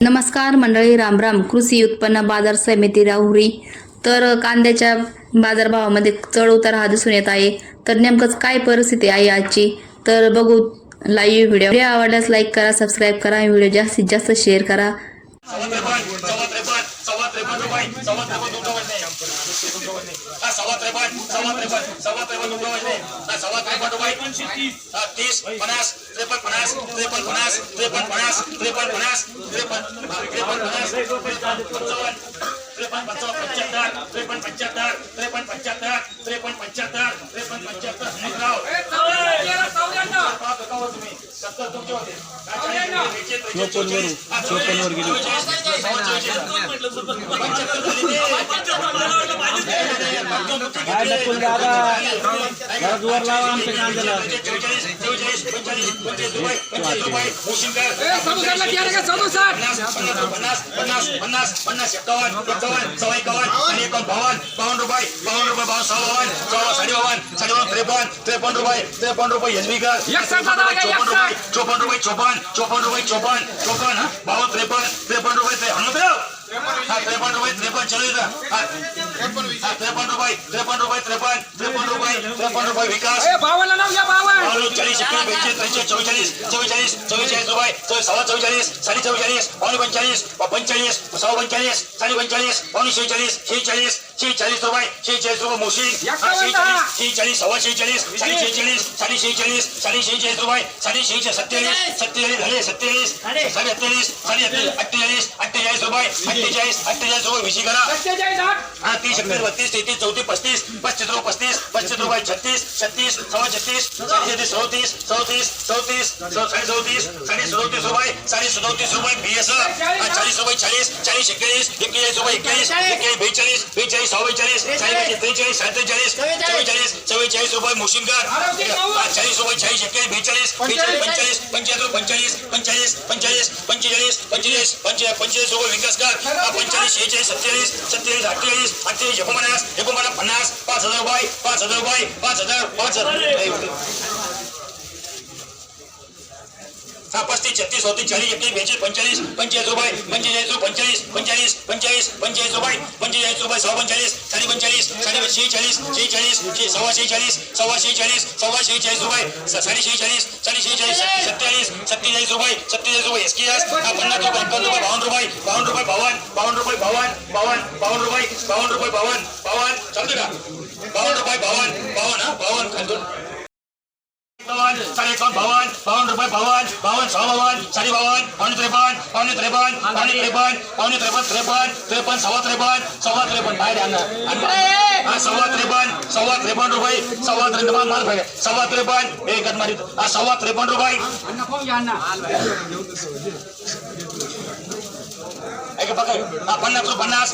नमस्कार मंडळी रामराम कृषी उत्पन्न बाजार समिती राहुरी. तर कांद्याच्या बाजारभावामध्ये चढ उतार हा दिसून येत आहे. तर नेमकंच काय परिस्थिती आहे आजची तर बघू लाईव्ह व्हिडिओ व्हिडिओ आवडल्यास लाईक करा सबस्क्राईब करा व्हिडिओ जास्तीत जास्त शेअर करा. तुमचं वजन आहे. हा, सव्वा त्रेपन्न सव्वा त्रेपन्न सव्वा त्रेपन्न तुमचं वजन आहे. हा, सव्वा त्रेपन्न रुपये हा, तीस पन्नास त्रेपन्न पन्नास त्रेपन्न पन्नास त्रेपन्न पन्नास त्रेपन्न पन्नास त्रेपन्न हा, त्रेपन्न पन्नास त्रेपन्न पंचावन्न त्रेपन्न पंचावन्न पंच्याहत्तर त्रेपन्न पंच्याहत्तर त्रेपन्न पंच्याहत्तर त्रेपन्न पंच्याहत्तर त्रेपन्न पंच्याहत्तर हनुमंतराव. पाच एकावन्न सत्तर तुमचे होते. काय सव्वा चव्वेचाळीस. जोर लावा आमच्या कांद्याला चव्वेचाळीस, चव्वेचाळीस, पंचेचाळीस, पंचेचाळीस रुपये, पंचेचाळीस रुपये, भूषणकर. पन्नास, पन्नास, पन्नास, पन्नास, पन्नास, एकावन्न, एकावन्न, सव्वा एकावन्न, आणि एकावन्न, बावन्न, बावन्न रुपये, बावन्न रुपये, बावन्न, सव्वा बावन्न, सव्वा साडेबावन्न, साडेबावन्न, त्रेपन्न, त्रेपन्न रुपये, त्रेपन्न रुपये, एसबी कर. त्रेपन्न रुपये, चोपन्न रुपये, चोपन्न रुपये, चोपन्न, चोपन्न रुपये, चोपन्न, चोपन्न, हा, बावन्न, त्रेपन्न, त्रेपन्न रुपये, त्रे- हनुमंतराव. हा, त्रेपन्न रुपये, त्रेपन्न, चालू इथं. हा, हा, त्रेपन्न रुपये, त्रेपन्न रुपये, त्रेपन्न, त्रेपन्न रुपये, त्रेपन्न रुपये, विकास बावन्न नाव घ्या बावन्न पावणे चाळीस एकवीस बेचाळीस त्रेचाळीस चव्वेचाळीस चव्वेचाळीस चव्वेचाळीस रुपये चव्वे- सव्वा चव्वेचाळीस साडे चव्वेचाळीस पावणे पंचेचाळीस पंचेचाळीस सव्वा पंचेचाळीस साडे पंचेचाळीस पावणे शेहेचाळीस रुपये शेहेचाळीस रुपये मोशी शेहेचाळीस शेहेचाळीस सव्वा शेहेचाळीस साडे शेहेचाळीस साडे शेहेचाळीस साडे शेहेचाळीस रुपये साडे शेहेचाळीस सत्तेचाळीस सत्तेचाळीस झाले सत्तेचाळीस साडे अठ्ठेचाळीस साडे अठ्ठेचाळीस अठ्ठेचाळीस रुपये अठ्ठेचाळीस अठ्ठेचाळीस रुपये विशी करा. हा तीस एकतीस बत्तीस तेहतीस चौतीस पस्तीस पस्तीस रुपये पस्तीस पस्तीस रुपये छत्तीस छत्तीस सव्वा छत्तीस साडे छत्तीस चौतीस चौतीस चौतीस साडे चौतीस साडे सदोतीस रुपये साडे सदोतीस रुपये बीएस चाळीस रुपये चाळीस चाळीस एक्केचाळीस एक्केचाळीस रुपये एक्केचाळीस एक्केचाळीस बेचाळीस बेचाळीस सव्वा बेचाळीस चाळीस त्रेचाळीस सत्तेचाळीस चव्वेचाळीस चव्वेचाळीस रुपये मुशिनकर हा, चाळीस रुपये चाळीस एक्केचाळीस बेचाळीस बेचाळीस पंचेचाळीस पंच्याहत्तर पंचेचाळीस पंचेचाळीस पंचेचाळीस पंचेचाळीस पंचेचाळीस पंचे पंचेचाळीस रुपये विकासकर हा, पंचेचाळीस शेहेचाळीस सत्तेचाळीस सत्तेचाळीस अठ्ठेचाळीस अठ्ठेचाळीस एकोणपन्नास एकोणपन्नास पन्नास पाच हजार रुपये पाच हजार पाच हजार छत्तीस चौतीस चाळीस एकतीस बेचाळीस पंचेचाळीस पंचेचाळीस रुपये पंचेचाळीस पंचेचाळीस पंचेचाळीस पंचेचाळीस पंचेचाळीस रुपये पंचेचाळीस रुपये सहा पंचेचाळीस साडे पंचेचाळीस साडे शेहेचाळीस शेहेचाळीस सव्वा शेहेचाळीस सव्वा शेहेचाळीस सव्वा शेहेचाळीस रुपये साडे शेहेचाळीस साडे शेहेचाळीस सत्तेचाळीस सत्तेचाळीस रुपये सत्तेचाळीस रुपये एस केस हा पन्नास रुपये एकावन्न रुपये बावन्न रुपये बावन्न रुपये बावन्न बावन्न रुपये बावन्न बावन्न बावन्न रुपये बावन्न रुपये बावन्न बावन्न चालतो का? बावन्न रुपये बावन्न बावन्न हा बावन्न खालतो बावन्न साडे एकावन्न बावन्न बावन्न रुपये बावन्न बावन्न सहा बावन्न साडे बावन्न पावणे त्रेपन्न पावणे त्रेपन्न पावणे त्रेपन्न पावणे त्रेपन्न त्रेपन्न त्रेपन्न सव्वा त्रेपन्न सव्वा त्रेपन्न बाहेर आणा हा सव्वा त्रेपन्न सव्वा त्रेपन्न रुपये सव्वा त्रेपन्न माल पाहिजे सव्वा त्रेपन्न एक गट मारित हा सव्वा त्रेपन्न रुपये अण्णा पाहून घ्या अण्णा ऐका बघा हा पन्नास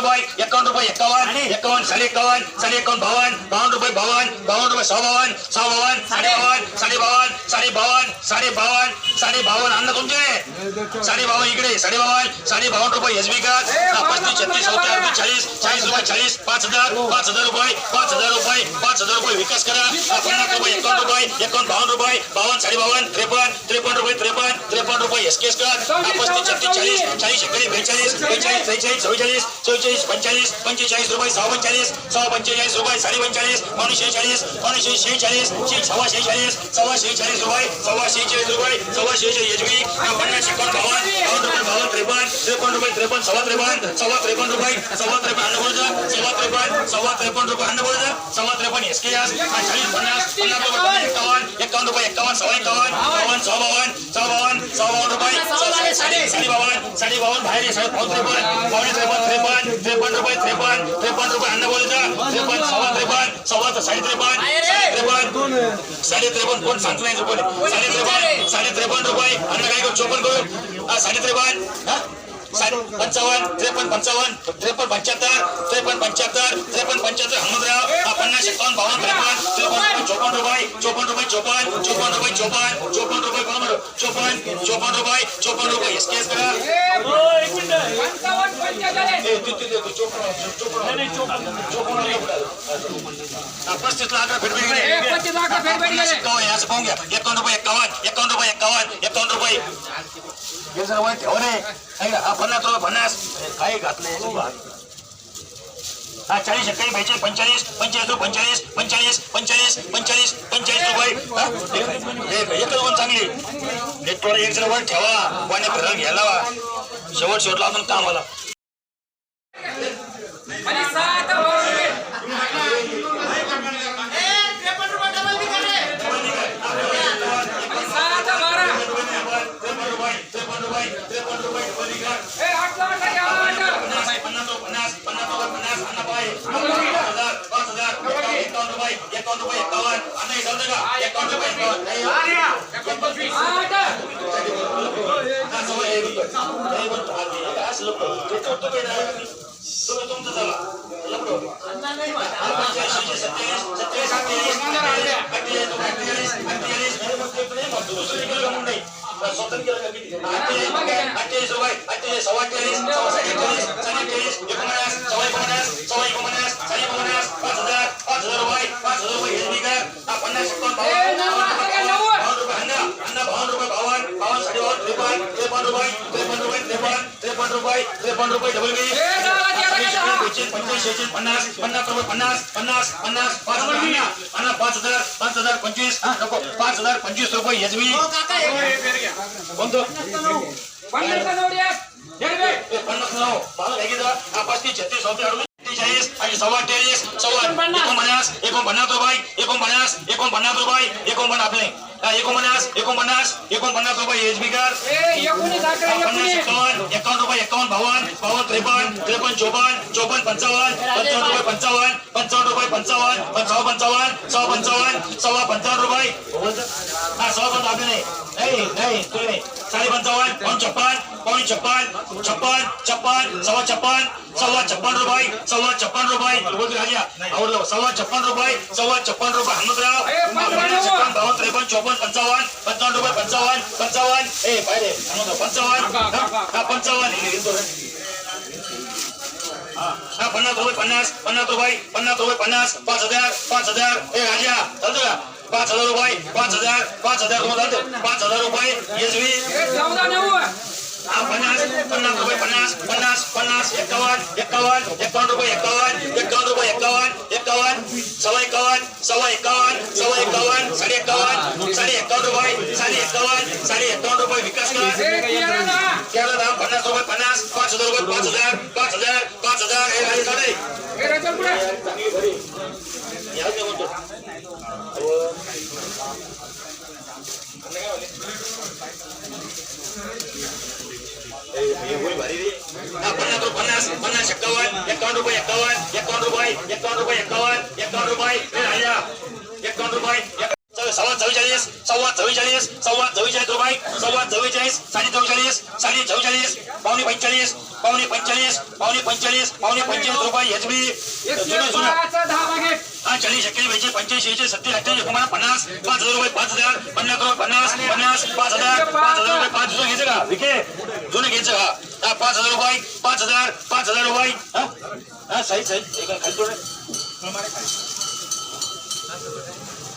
रुपये एकावन्न रुपये एकावन्न एकावन्न साडे एकावन्न साडे एकावन्न बावन्न बावन्न रुपये बावन्न बावन्न रुपये सहा बावन्न सहा बावन्न साडे. बावन्न साडे बावन्न साडे बावन्न साडे बावन्न साडे बावन्न. अन्न तुमचे? साडे बावन्न इकडे साडे बावन्न साडे बावन्न रुपये एस बी का पस्तीस छत्तीस चौतीस अडतीस चाळीस चाळीस रुपये चाळीस पाच हजार पाच हजार रुपये पाच हजार रुपये पाच हजार रुपये विकास करा. पन्नास रुपये एकावन्न रुपये एकावन्न बावन्न रुपये बावन्न साडे बावन्न त्रेपन्न त्रेपन्न रुपये त्रेपन्न त्रेपन्न रुपये एस हा पस्तीस छत्तीस चाळीस चाळीस एकडे बेचाळीस बेचाळीस त्रेचाळीस चव्वेचाळीस चव्वेचाळीस पंचेचाळीस पंचेचाळीस रुपये सहा पंचेचाळीस सहा पंचेचाळीस रुपये साडे पंचेचाळीस पावणे शेहेचाळीस पावणे शेहेचाळीस सव्वा शेहेचाळीस सव्वा शेहेचाळीस रुपये सव्वा शेहेचाळीस रुपये सव्वा शेहेचाळीस एच पन्नास एकावन्न बावन्न बावन्न रुपये बावन्न त्रेपन्न त्रेपन्न रुपये त्रेपन्न सव्वा त्रेपन्न सव्वा त्रेपन्न रुपये सव्वा त्रेपन्न अन्न बोलजा सव्वा त्रेपन्न सव्वा त्रेपन्न रुपये अन्न बोलजा सव्वा त्रेपन्न एस के एस चाळीस पन्नास पन्नास रुपये एकावन्न एकावन्न रुपये एकावन्न सव्वा एकावन्न बावन्न सव्वा बावन्न सव्वा बावन्न सव्वा बावन्न रुपये साडे साडे बावन्न साडे बावन्न बाहेर त्रेपन्न पावणे त्रेपन्न त्रेपन्न त्रेपन्न रुपये त्रेपन्न त्रेपन्न रुपये अन्न बोलजा त्रेपन्न सव्वा त्रेपन्न सव्वा साडे त्रेपन्न साडे त्रेपन्न साडे त्रेपन्न कोण सांगत नाही रुपये साडे त्रेपन्न साडे त्रेपन्न रुपये. अन्न काय करू चोपन्न करू? हा, साडे त्रेपन्न पंचावन्न त्रेपन्न पंचावन्न त्रेपन्न पंच्याहत्तर त्रेपन्न पंच्याहत्तर त्रेपन्न पंच्याहत्तर हा पन्नास एकावन्न बावन्न त्रेपन्न. चोपन्न रुपये रुपये चोपन्न रुपये चोपन्न चोपन्न रुपये चोपन्न चोपन्न रुपये चोपन्न रुपये. एस केस करा पंचावन्न पंचेचाळीस ए, तू- तू- तू- तू चोपन्न चोपन्न चोपन्न रुपये. पस्तीसला अकरा फेरफेर गेले. ए, पस्तीस अकरा फेरफेर गेले. एकावन्न असं पाहून घ्या एकावन्न रुपये एकावन्न एकावन्न रुपये. हे रे हा। पन्नास रुपये पन्नास काय घातलंय हा चाळीस एक्काळीस बेचाळीस पंचेचाळीस पंचेचाळीस पंचेचाळीस पंचेचाळीस पंचेचाळीस पंचेचाळीस पंचेचाळीस रुपये. एक- एकच चांगली. नेटवर एक जर वर ठेवा. पाण्या घ्यायला शेवट शेवटला अजून कामाला आठ अठ्ठेचाळीस रुपये अठ्ठेचाळीस सव्वा अठ्ठेचाळीस सव्वा सत्तेचाळीस सत्तेचाळीस एकोणपन्नास सव्वा एकोणपन्नास सव्वा एकोणपन्नास साडे एकोणपन्नास पाच हजार पाच हजार रुपये पाच हजार रुपये एसबी कर हा पन्नास एकावन्न ए, नव्वद, बावन्न नव्वद. बावन्न रुपये अण्णा अण्णा बावन्न रुपये बावन्न बावन्न साडे बावन्न त्रेपन्न त्रेपन्न रुपये त्रेपन्न रुपये त्रेपन्न त्रेपन्न रुपये त्रेपन्न रुपये डबल बी ए, दहा, तेरा, तेरा. पंचवीस शेहेचाळीस पन्नास पन्नास रुपये पन्नास पन्नास पन्नास पाच हजार अण्णा अण्णा पाच हजार पाच हजार पंचवीस हा नको पाच हजार पंचवीस रुपये एसबी कोणतं पन्नासचा नोट एक. हिरवे. ए, पन्नास नाव मला काय घेतलं हा पस्तीस छत्तीस चौतीस रुपये रुपये एकावन्न बावन्न बावन्न त्रेपन्न त्रेपन्न चोपन्न चोपन्न पंचावन्न पंचावन्न रुपये पंचावन्न पंचावन्न रुपये पंचावन्न पंचावन्न पंचावन्न सव्वा पंचावन्न सव्वा पंचावन्न रुपये हा सव्वा पंचावन्न आपले नाही नाही नाही तुला नाही साडे पंचावन्न पाऊन छप्पन पाऊण छप्पन छप्पन छप्पन सव्वा छप्पन सव्वा छप्पन रुपये सव्वा छप्पन रुपये बोल राजा आवडलं सव्वा छप्पन रुपये सव्वा छप्पन रुपये हनुमंतराव ए, पंचावन्न. छप्पन बावन्न त्रेपन्न चोपन्न पंचावन्न पंचावन्न रुपये पंचावन्न पंचावन्न ए पाहिजे हनुमंतराव पंचावन्न हा, हा पंचावन्न हे घेतो रे. हा हा, पन्नास रुपये पन्नास पन्नास रुपये पन्नास रुपये पन्नास पाच हजार पाच हजार ए राजा चालतो का पाच हजार रुपये पाच हजार पाच हजार तुम्हाला चालतं पाच हजार रुपये एसबी ए, चौदा नव्वद हा पन्नास पन्नास रुपये पन्नास पन्नास पन्नास एकावन्न एकावन्न एकावन्न रुपये एकावन्न एकावन्न रुपये एकावन्न एकावन्न सव्वा एकावन्न सव्वा एकावन्न सव्वा एकावन्न साडे एकावन्न साडे एकावन्न रुपये साडे एकावन्न साडे एकावन्न रुपये विकास करा. केरळ दाम पन्नास रुपये पन्नास पाच हजार रुपये पाच हजार पाच हजार पाच हजार हे साडे ए, रचल पुढे याच नाही म्हणतो हा, पन्नास रुपये पन्नास पन्नास एकावन्न एकावन्न रुपये एकावन्न एकावन्न रुपये एकावन्न रुपये एकावन्न एकावन्न रुपये एकावन्न रुपये सव्वा चव्वेचाळीस सव्वा चव्वेचाळीस सव्वा चव्वेचाळीस रुपये सव्वा चव्वेचाळीस साडे चव्वेचाळीस साडे चव्वेचाळीस पावणे पंचेचाळीस पावणे पंचेचाळीस पावणे पंचेचाळीस पावणे पंचेचाळीस रुपये एच बी। हा चाळीस एक्केचाळीस पंच्याऐंशी सत्तर अठ्ठ्याऐंशी एकोणपन्नास पन्नास पाच हजार रुपये पाच हजार पन्नास रुपये पन्नास पन्नास पाच हजार पाच हजार रुपये पाच जुनं घ्यायचं का विके जुनं घ्यायचं हा पाच हजार रुपये पाच हजार पाच हजार रुपये. हा? हा साईज साईज खाली थोडं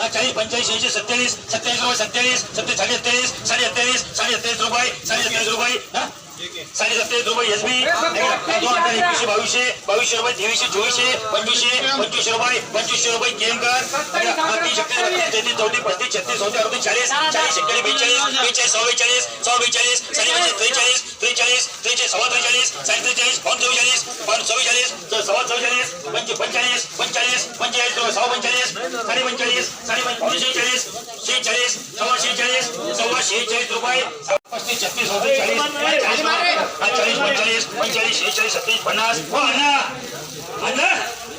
हा चाळीस पंचाळीस ऐंशी सत्यावीस सत्यावीस रुपये सत्तेचाळीस सत्ते साडे सत्तेचाळीस साडे अठ्ठेचाळीस साडे रुपये साडे सत्तेचाळीस रुपये. हा? साडे सत्तेचाळीस रुपये एस बी दोन हजार एकवीसशे बावीसशे बावीसशे रुपये तेवीसशे चोवीसशे पंचवीसशे पंचवीसशे रुपये पंचवीसशे रुपये केमकर तीस छत्तीस बत्तीस तेहतीस चौतीस पस्तीस छत्तीस चौतीस अडतीस चाळीस चाळीस एक्केचाळीस बेचाळीस बेचाळीस चव्वेचाळीस सव्वा बेचाळीस साडे बेचाळीस त्रेचाळीस त्रेचाळीस त्रेचाळीस सव्वा त्रेचाळीस साडे त्रेचाळीस पाऊन चव्वेचाळीस पाऊन चव्वेचाळीस च- सव्वा चव्वेचाळीस पंच पंचेचाळीस पंचेचाळीस पंचेचाळीस सव्वा पंचेचाळीस साडे पंचेचाळीस साडे पंच पावणे पस्तीस छत्तीस चाळीस. चाळीस चाळीस पंचेचाळीस पंचेचाळीस शेहेचाळीस सत्तेचाळीस पन्नास.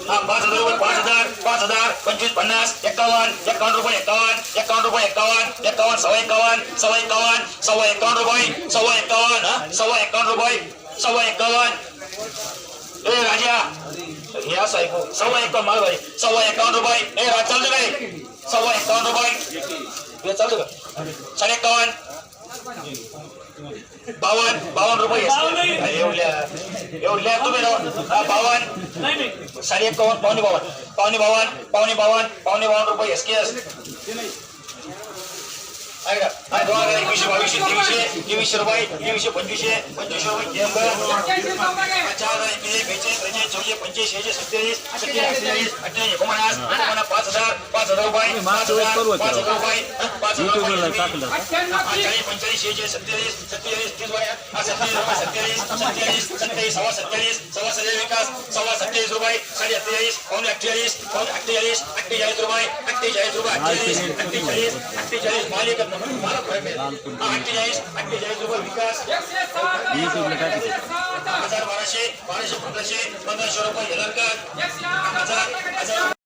पाच हजार रुपये पाच हजार पाच हजार पंचवीस पन्नास एकावन्न एकावन्न रुपये एकावन्न एकावन्न रुपये एकावन्न एकावन्न सव्वा एकावन्न सव्वा एकावन्न सव्वा एकावन्न रुपये सव्वा एकावन्न सव्वा एकावन्न रुपये सव्वा एकावन्न. ए राजा. हे असं ऐकू. सव्वा एकावन्न माल भाई सव्वा एकावन्न रुपये. ए राज चालतं काय? सव्वा एकावन्न रुपये. चालतं का? साडे एकावन्न. बावन्न बावन्न. रुपये एवढ्या एवढ्या तुम्ही बावन्न साडे एकावन्न पावणे बावन्न पावणे बावन्न पावणे बावन्न पावणे बावन्न रुपये. एस के एस आहे का? आहे, दोन हजार एकवीसशे बावीसशे तेवीसशे तेवीसशे रुपये तेवीसशे पंचवीसशे पंचवीसशे रुपये. चार हजार एकवीस बेचाळीस त्रेचाळीस चौशे पंचवीस शेहेचाळीस सत्तेचाळीस सत्तेचाळीस अठ्ठेचाळीस अठ्ठेचाळीस एकोणपन्नास एकोणपन्नास पाच हजार पाच हजार रुपये पाच हजार पाच हजार रुपये पाच हजार रुपये अठ्ठ्याण्णव तीस. चाळीस पंचेचाळीस शेहेचाळीस सत्तेचाळीस सत्तेचाळीस तीस रुपये सत्तेचाळीस रुपये सत्तेचाळीस सत्तेचाळीस सत्तेचाळीस सव्वा सत्तेचाळीस सव्वा सत्तेचाळीस विकास सव्वा सत्तेचाळीस रुपये साडे अठ्ठेचाळीस पावणे अठ्ठेचाळीस पावणे अठ्ठेचाळीस अठ्ठेचाळीस रुपये अठ्ठेचाळीस रुपये अठ्ठेचाळीस अठ्ठेचाळीस अठ्ठेचाळीस मालिक अठ्ठेचाळीस अठ्ठेचाळीस रुपये विकास हजार बाराशे बाराशे पंधराशे पंधराशे रुपये हेलरकर हजार हजार